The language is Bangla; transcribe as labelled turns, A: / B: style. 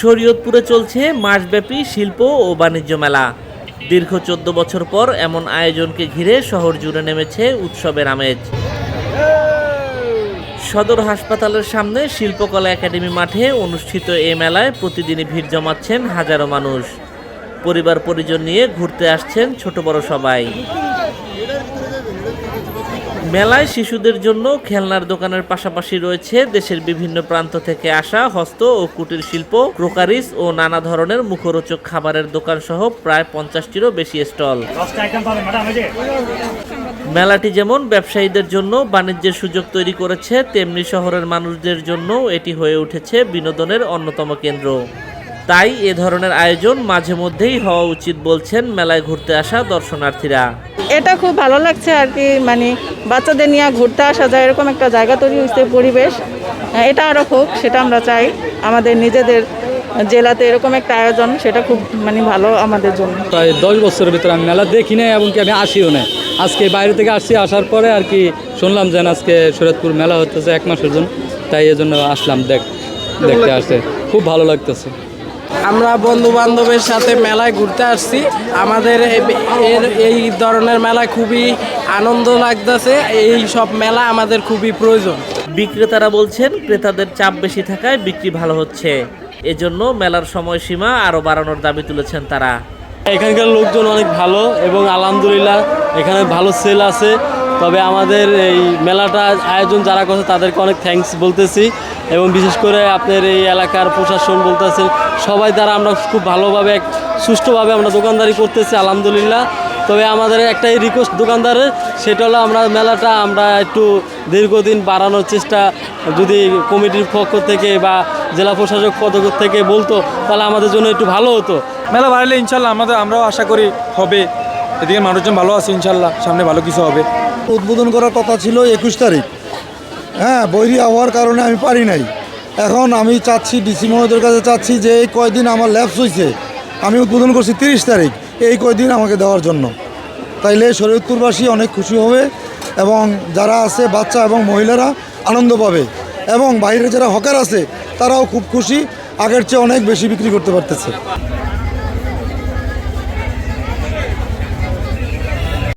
A: শরীয়তপুরে চলছে মাসব্যাপী শিল্প ও বাণিজ্য মেলা। দীর্ঘ চোদ্দ বছর পর এমন আয়োজনকে ঘিরে শহর জুড়ে নেমেছে উৎসবের আমেজ। সদর হাসপাতালের সামনে শিল্পকলা একাডেমি মাঠে অনুষ্ঠিত এ মেলায় প্রতিদিনই ভিড় জমাচ্ছেন হাজারো মানুষ। পরিবার পরিজন নিয়ে ঘুরতে আসছেন ছোট বড় সবাই। মেলায় শিশুদের জন্য খেলনার দোকানের পাশাপাশি রয়েছে দেশের বিভিন্ন প্রান্ত থেকে আসা হস্ত ও কুটির শিল্প ক্রোকারিস ও নানা ধরনের মুখরোচক খাবারের দোকান সহ প্রায় পঞ্চাশটিরও বেশি স্টল। মেলাটি যেমন ব্যবসায়ীদের জন্য বাণিজ্যের সুযোগ তৈরি করেছে তেমনি শহরের মানুষদের জন্য এটি হয়ে উঠেছে বিনোদনের অন্যতম কেন্দ্র। তাই এ ধরনের আয়োজন মাঝে মধ্যেই হওয়া উচিত বলছেন মেলায় ঘুরতে আসা দর্শনার্থীরা।
B: এটা খুব ভালো লাগছে আর কি মানে বাচ্চাদের নিয়ে ঘুরতে আসা যায়, এরকম একটা জায়গা তৈরি হয়েছে পরিবেশ। এটা আরও হোক, সেটা আমরা চাই। আমাদের নিজেদের জেলাতে এরকম একটা আয়োজন, সেটা খুব মানে ভালো আমাদের জন্য।
C: প্রায় দশ বছরের ভিতরে আমি মেলা দেখি না এবং কি আমি আসিও না আজকে বাইরে থেকে আসছি, আসার পরে আর কি শুনলাম যেন আজকে শরীয়তপুর মেলা হতেছে এক মাসের জন্য। তাই এজন্য আসলাম দেখ, দেখতে আসতে। খুব ভালো লাগতেছে।
D: আমরা বন্ধু বান্ধবের সাথে মেলায় ঘুরতে আসছি। আমাদের এর এই ধরনের মেলায় খুবই আনন্দ লাগতেছে। এই সব মেলা আমাদের খুবই প্রয়োজন।
A: বিক্রেতারা বলছেন ক্রেতাদের চাপ বেশি থাকায় বিক্রি ভালো হচ্ছে। এজন্য মেলার সময়সীমা আরও বাড়ানোর দাবি তুলেছেন তারা।
C: এখানকার লোকজন অনেক ভালো এবং আলহামদুলিল্লাহ এখানে ভালো সেল আছে। তবে আমাদের এই মেলাটা আয়োজন যারা করছে তাদেরকে অনেক থ্যাঙ্কস বলতেছি। এবং বিশেষ করে আপনার এই এলাকার প্রশাসন বলতেছেন সবাই দ্বারা আমরা খুব ভালোভাবে এক সুষ্ঠুভাবে আমরা দোকানদারি করতেছি, আলহামদুলিল্লাহ। তবে আমাদের একটাই রিকোয়েস্ট দোকানদারের, সেটা হলো আমরা মেলাটা আমরা একটু দীর্ঘদিন বাড়ানোর চেষ্টা, যদি কমিটির পক্ষ থেকে বা জেলা প্রশাসক পদক থেকে বলতো, তাহলে আমাদের জন্য একটু ভালো হতো।
E: মেলা বাড়লে ইনশাল্লাহ আমাদের, আমরাও আশা করি হবে। এদিকে মানুষজন ভালো আছে ইনশাল্লাহ, সামনে ভালো কিছু হবে।
F: উদ্বোধন করার কথা ছিল একুশ তারিখ। হ্যাঁ বৈরি হওয়ার কারণে আমি পারি নাই। এখন আমি চাচ্ছি, ডিসি মহোদয়ের কাছে চাচ্ছি যে এই কয়দিন আমার ল্যাপস হয়েছে আমি উদ্বোধন করছি তিরিশ তারিখ, এই কয়দিন আমাকে দেওয়ার জন্য। তাইলে শরীয়তপুরবাসী অনেক খুশি হবে এবং যারা আছে, বাচ্চা এবং মহিলারা আনন্দ পাবে এবং বাইরে যারা হকার আছে, তারাও খুব খুশি, আগের চেয়ে অনেক বেশি বিক্রি করতে পারতেছে।